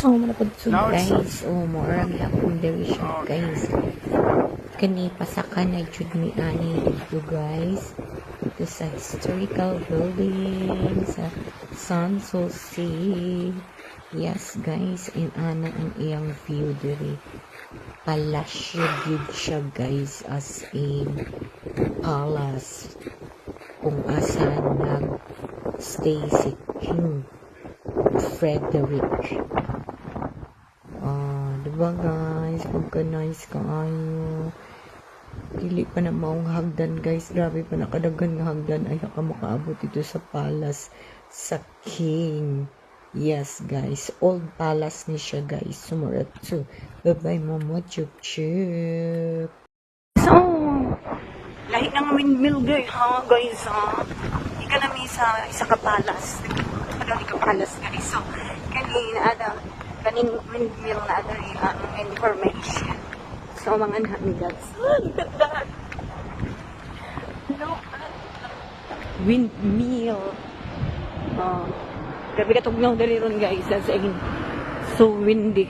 So, manapod so guys. Oh, more ang akong diri siya guys. Kani pasakan na jud mi ani dito guys. Ito sa historical building sa San Jose. Yes guys, and ana ang iyang view diri. Palasyo gyud siya guys as in palace kung asa nag stay si King Frederick. Diba guys? Pagka-nice kaayo. Dili pa na maong hagdan guys. Grabe pa nakadagan nga hagdan. Ay, ka makaabot ito sa palace sa King. Yes, guys. Old palace ni siya, guys. Sumurat to. Bye-bye, mama. Chup, chup. So, lahi ng windmill, guys, ha, guys, ha. Ika na mi sa isa ka palace. Ano, ika palace, guys. So, kanina, ada, kanin windmill na ada ang information. So, mga namin, guys. Ah, look at windmill. Oh, grabe ka tugnaw dali ron, guys. That's again, so windy.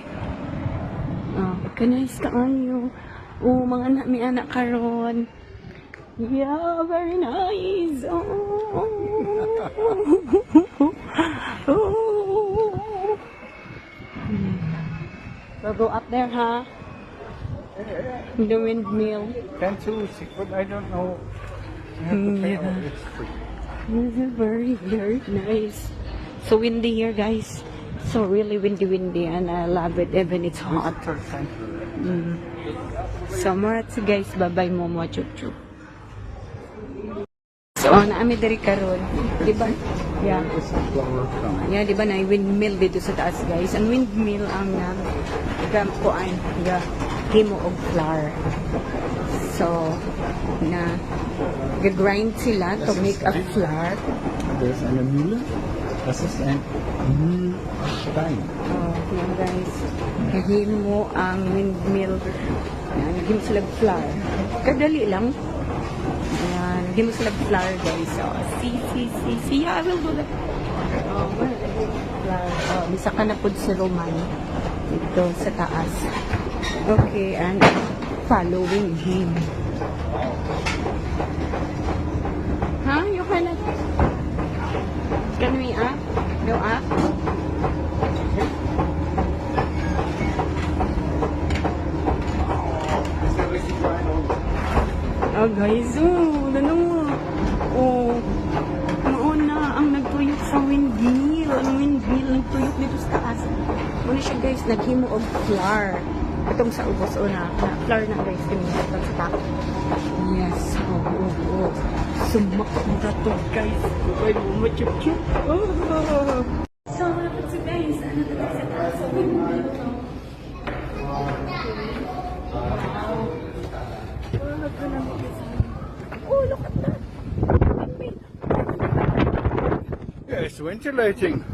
Oh, kanais ka ayo. Oh, mga anak, may anak karon. Yeah, very nice. Oh. oh. We'll go up there, huh? The windmill. To six, but I don't know. Pay Yeah. This is very, very nice. So windy here, guys. So really windy, windy, and I love it even it's hot. Mm. So, maratsi guys, bye-bye momo, chup. So, naami diri karon, di ba? Yeah. Yeah, di ba na windmill dito sa taas, guys. Ang windmill ang um, gampuan, ga himo og flour. So, na gagrind sila to make a flour. There's eine Mühle. Das ist ein Mühlstein. Oh, yan guys. Nahimo ang windmill. Yan, naging sila flour. Kadali lang. Yan, naging sila flour guys. So, see, see, see, see. Yeah, I will do that. Oh, well, flour. Oh, bisa ka na po si Roman. Dito sa taas. Okay, and following him. Huh? You cannot... Can we up? Go up? Ah, guys, oh, ano? Oh, noon na ang nagtuyok sa windmill. Ang windmill nagtuyok dito sa taas. Muna siya guys, naghimo og flour. Itong sa ubos o na, na flour na guys, kinito sa taas. Yes, oh, oh, oh. Sumakot na to guys. Pwede mo machup-chup. Oh. So, dapat sa guys, ano na sa taas sa windmill. Oh, look at that. Yeah, it's ventilating.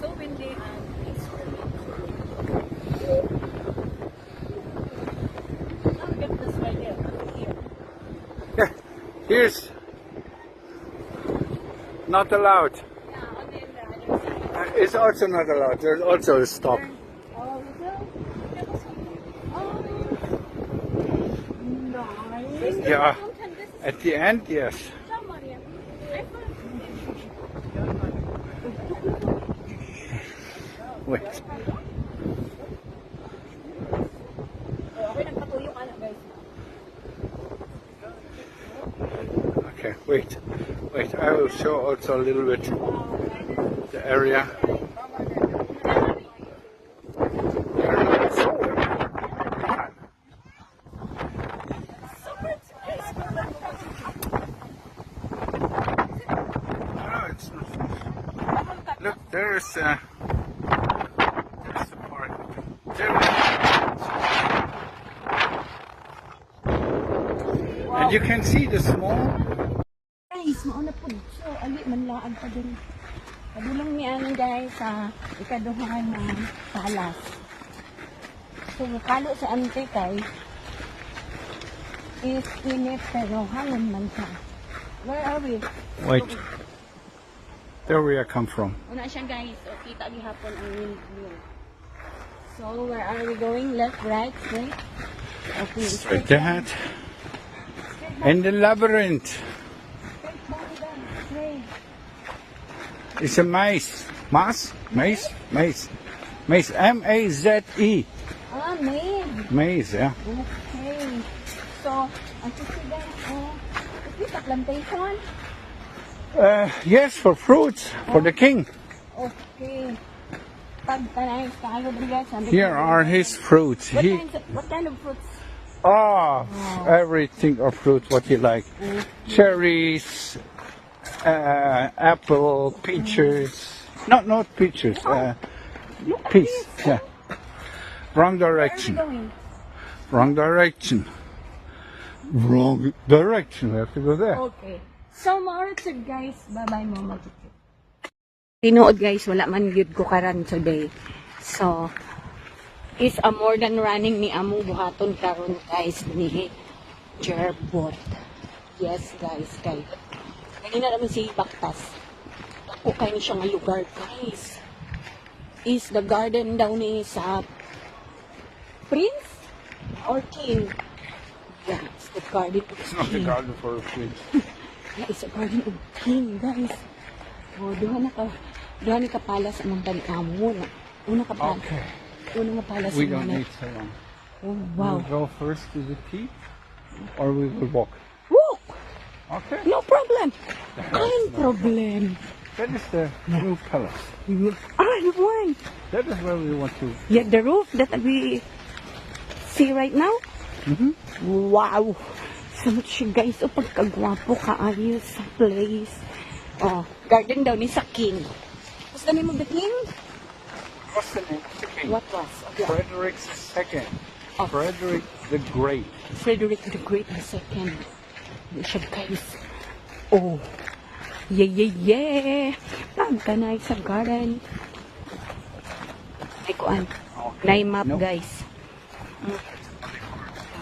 So windy and peaceful. Look at this right there, right here. Yeah, here's not allowed. Yeah, on the other side. Uh, It's also not allowed. There's also a stop. Oh, well, there was Oh, nice. Yeah. At the end, yes. Wait. Wait. Wait, I will show also a little bit the area. Look, there is uh, there's the park. There And you can see the small Guys, mauna po. So, pa din. Ni guys sa ikaduhan ng. So, kalo sa ante kay is init pero hangin man siya. Where are we? Wait. There where I come from. Una siya guys, o kita gihapon ang. So, where are we going? Left, right, straight? Okay, Like that. And the labyrinth. Straight, body down, straight. It's a maze. Maze? Maze? Maze. Maze. M-A-Z-E. Ah, maid. E. Maze, yeah. Okay. So, ang susunod, oh, is this a plantation? Uh, yes, for fruits. For the king. Okay. Pag kanay, tayo Rodriguez. sabi ko, Here are his fruits. What, He, kinds of, what kind of fruits? ah, everything of fruits, what you like. Cherries, uh, apple, peaches. Not, not peaches. Uh, peas, yeah. Wrong direction. Wrong direction. Wrong direction. We have to go there. Okay. So, to guys. Bye-bye, mama. Tinuod guys, wala man gyud ko karan today. So, is a more than running ni among buhaton karon guys ni Jerbot. Yes guys, kay. Kanina naman si Baktas. Ako kayo siya nga lugar guys. Is the garden daw ni sa Prince or King? Yeah, it's the garden of It's not the King. garden for fruits. Yeah, it's a garden of king, guys. Oh, duha na ka, duha ni kapalas among tanamo na. Una ka pa, Okay. una nga palas We among don't na. need so long. Oh, wow. We'll go first to the tea, or we will walk. Okay. No problem. Kain problem. That is the new palace. Ah, one. That is where we want to. Yeah, the roof that we see right now. Mhm. Wow. So much guys. O pagkagwapo kaayo sa place. Oh, garden daw ni sa king. What's the name of the king? What's the name? of the king? What was? Yeah. Frederick II. Oh. Frederick the Great. Frederick the Great. Hindi siya guys. Oh. Yeah, yeah, yeah. Pagkanay sa garden. Ay, kuan. Nay map, No. guys.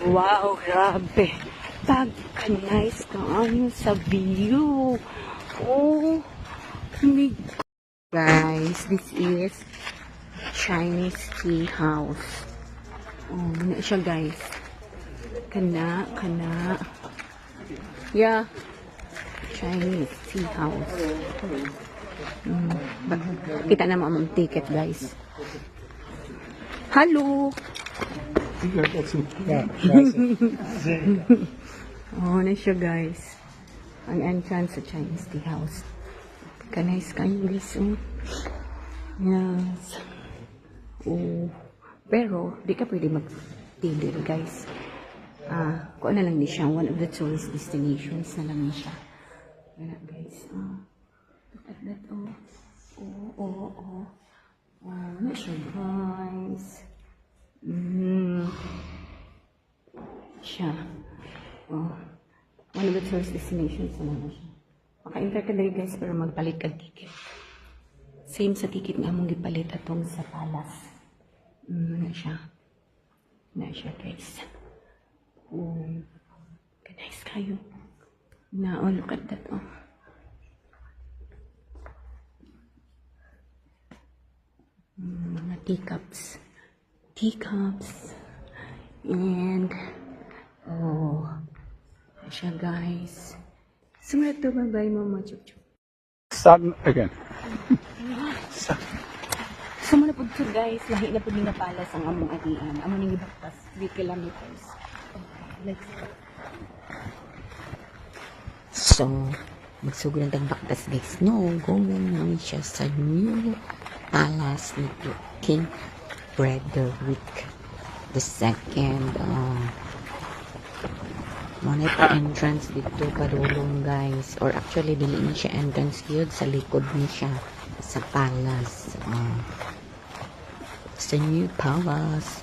Wow, grabe. Pagka-nice ka ano sa view. Oh. my Guys, this is Chinese tea house. Oh, muna siya guys. Kana, kana. Yeah. Chinese tea house. Mm. Kita na mo ang ticket guys. Hello! Oh, na siya guys. Ang entrance sa Chinese tea house. Kanais kayo guys. Oh. Yes. Oh. Pero, di ka pwede mag-tigil guys. Ah, kung ano lang ni siya, one of the tourist destinations na lang ni siya. Wala guys. Oh. Look at that, oh. Oh, oh, oh. Oh, na siya guys. Mm. Siya. Oh. One of the tourist destinations na lang siya. Maka-enter ka dali guys pero magpalit ka ticket. Same sa ticket nga mong gipalit atong sa Palace. Mm, na siya. Na siya guys. Um, nice kayo. Na, oh, look at that, oh. Mm, mga teacups. Teacups. And, oh, siya guys. Sumunod to bye-bye, mama. Chup, chup. Sun again. Sumunod po to guys. Lahi na po din napalas ang among atian. Among nang ibaktas. 3 kilometers. So, magsugod ang tagbaktas guys. No, going namin siya sa new palace ni King Frederick the second. Uh, Muna pa entrance dito padulong guys. Or actually, dili ni siya entrance yun. Sa likod ni siya. Sa palace. Uh, sa new palace.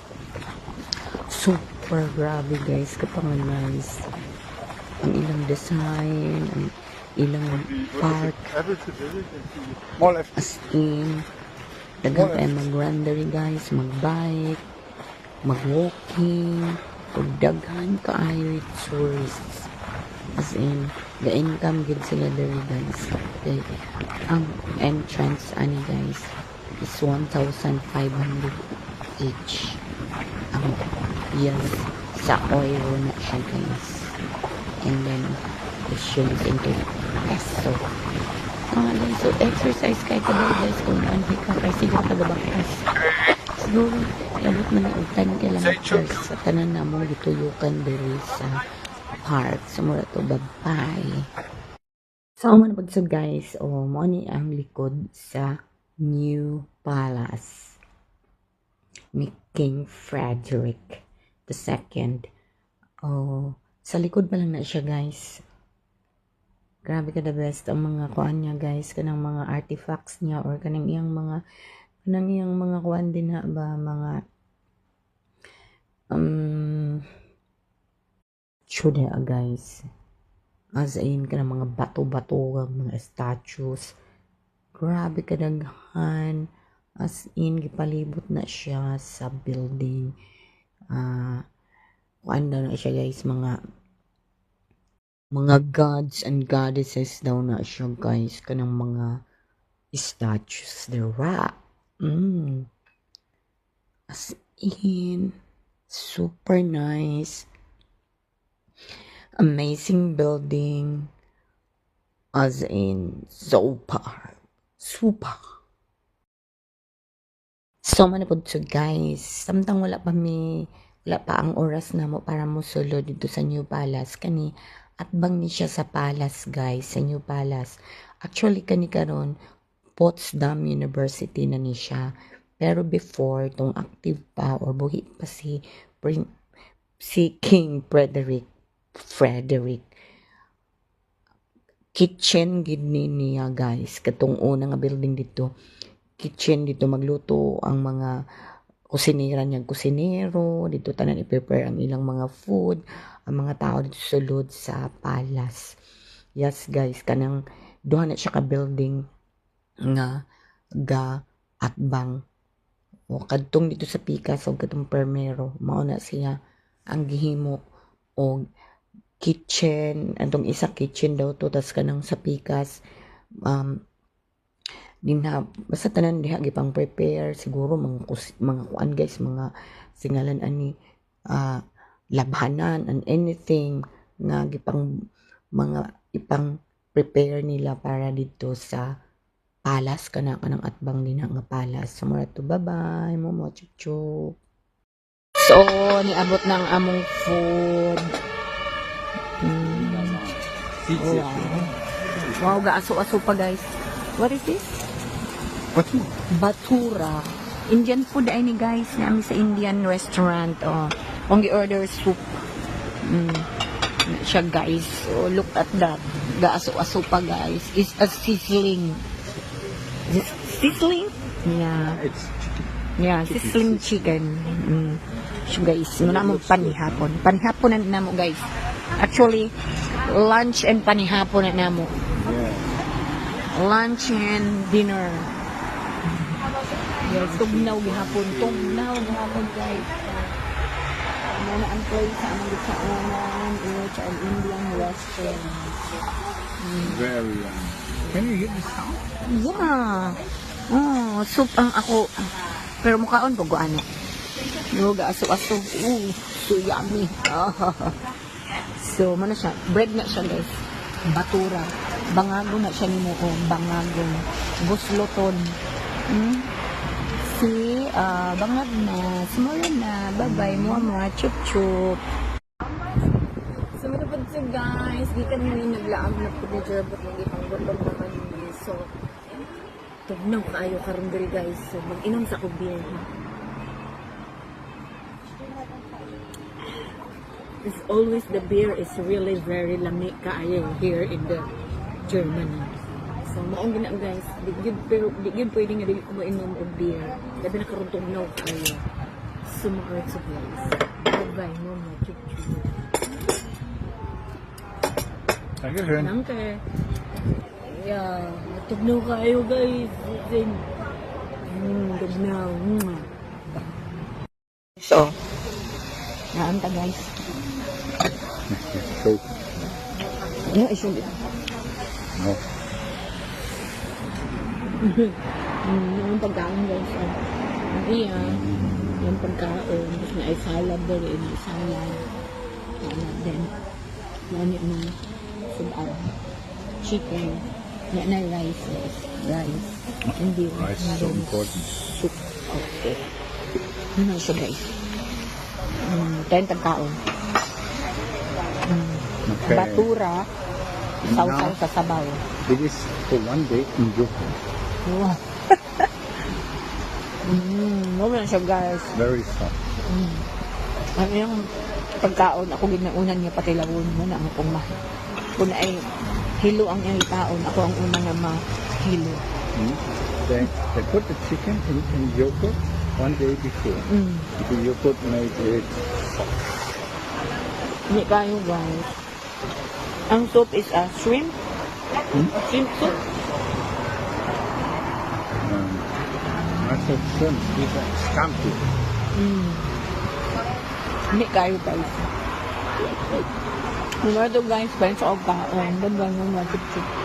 Super grabe guys. Kapang nice. Ang ilang design. Ang ilang left. As in, daghan tayo mag-rendering guys, mag-bike, mag-walking, ug daghan kaayo tourists. As in, the income gid sila diri guys okay ang entrance ani guys is 1,500 each ang yes sa euro na siya guys and then shows into peso ah guys so exercise kahit ka daw guys kung ano ka kay siguro tagabakas siguro labot man ang 10 kilometers sa tanan namong gituyukan diri sa park sumura to babay So, man pagsud guys, o mo ni ang likod sa New Palace. Ni King Frederick II. Oh, sa likod pa lang na siya guys. Grabe ka the best ang mga kuan niya guys, kanang mga artifacts niya or kanang iyang mga kanang iyang mga kuan din na ba mga um Chuda guys. As in ka ng mga bato-bato mga statues. Grabe kadaghan as in gipalibot na siya sa building ah kuan daw na siya guys mga mga gods and goddesses daw na siya guys kanang mga statues dira mm. as in super nice. Amazing building. As in super super. So man po so guys. Samtang wala pa mi wala pa ang oras na mo para mo solo dito sa New Palace kani at bang ni siya sa Palace guys sa New Palace actually kani karon Potsdam University na ni siya pero before tong active pa or buhi pa si Prin- si King Frederick Frederick. Kitchen gid ni niya guys. Katong una nga building dito. Kitchen dito magluto ang mga kusinira niyang kusinero. Dito tanan i-prepare ang ilang mga food. Ang mga tao dito sulod sa palace. Yes guys, kanang duha na siya ka building nga ga at bang o kadtong dito sa Pikas o kadtong Permero mao na siya ang gihimo og kitchen antong isa kitchen daw to tas kanang sa pikas um din na basta tanan diha gipang prepare siguro mga kus- mga kuan guys mga singalan ani ah labhanan and anything nga gipang mga ipang prepare nila para dito sa palas kana kanang atbang din nga palas so mura to bye bye momo chup so niabot ng among food Mm. Wow. Wow, gaaso-aso pa guys. What is this? It? Batura. Indian food ay ni guys namin sa Indian restaurant. Oh. Kung order soup. Mm. Na Siya guys. So, look at that. Gaaso-aso pa guys. It's a sizzling. Is it Sizzling? Yeah. It's Yeah, sizzling chicken. Mm. So guys, muna mo panihapon. Panihapon na namo guys. Actually, lunch and panihapon na namo. yeah. Lunch and dinner. Yes, tugnaw gihapon. Tugnaw gihapon guys. Muna ang place sa among gitsaunan, which an Indian restaurant. Very young. Can you hear the sound? Yeah. Oh, soup ang ako. Pero mukhaon ko ano. Yoga aso-aso. Ooh, so yummy. so, mana siya? Bread na siya, guys. Batura. Bangago na siya ni mo. Bangago. Busloton. Hmm? Si, ah, bangag na. Simula na. Bye-bye, mama. Chup-chup. So, matapad siya, guys. Di kami naglaam na po ni Jerbot. Hindi pang gutom naman ni So, tugnaw kaayo karon diri guys. So, mag-inom sa beer. It's always the beer is really very lami kaayo here in the Germany. So, maong gina guys. Di gyud pero di gyud pwede nga dili ko mainom og beer. Labi na karon tugnaw kaayo. Sumakit sa guys. Bye-bye, mama. Chup-chup. Dankeschön. Danke. Yeah, tugnaw kayo guys. Then, mm, tugnaw. Mm. So, naanta guys. Cool. Yeah, isun. No. Mm, yung pagkaon guys. Ang iya. Yung pagkaon. Tapos na ay salad na rin. Salad. Salad din. Yan yung sudan. Chicken. Yan na rice. Rice. Hindi Rice is so important. soup. Okay. Ano siya guys? Mm, ten pagkaon. Mm, Okay. batura. Sausaw sa sabaw. It is for one day in Joko. Wow. mm, wala siya guys. Very soft. Mm. Ano yung pagkaon, ako ginaunan niya pati lawon mo na ang akong ma. Kung ay hilo ang iyang taon, ako ang una na mahilo. Mm. They, they put the chicken in, in yogurt one day before. Mm. The yogurt made it Hindi kayo guys. Ang soup is a shrimp. Hmm? Shrimp soup. um, I said shrimp, these are scampi. Mm. Hindi kayo guys. Numero guys, friends of kaon. Ganda nga mga chip-chip.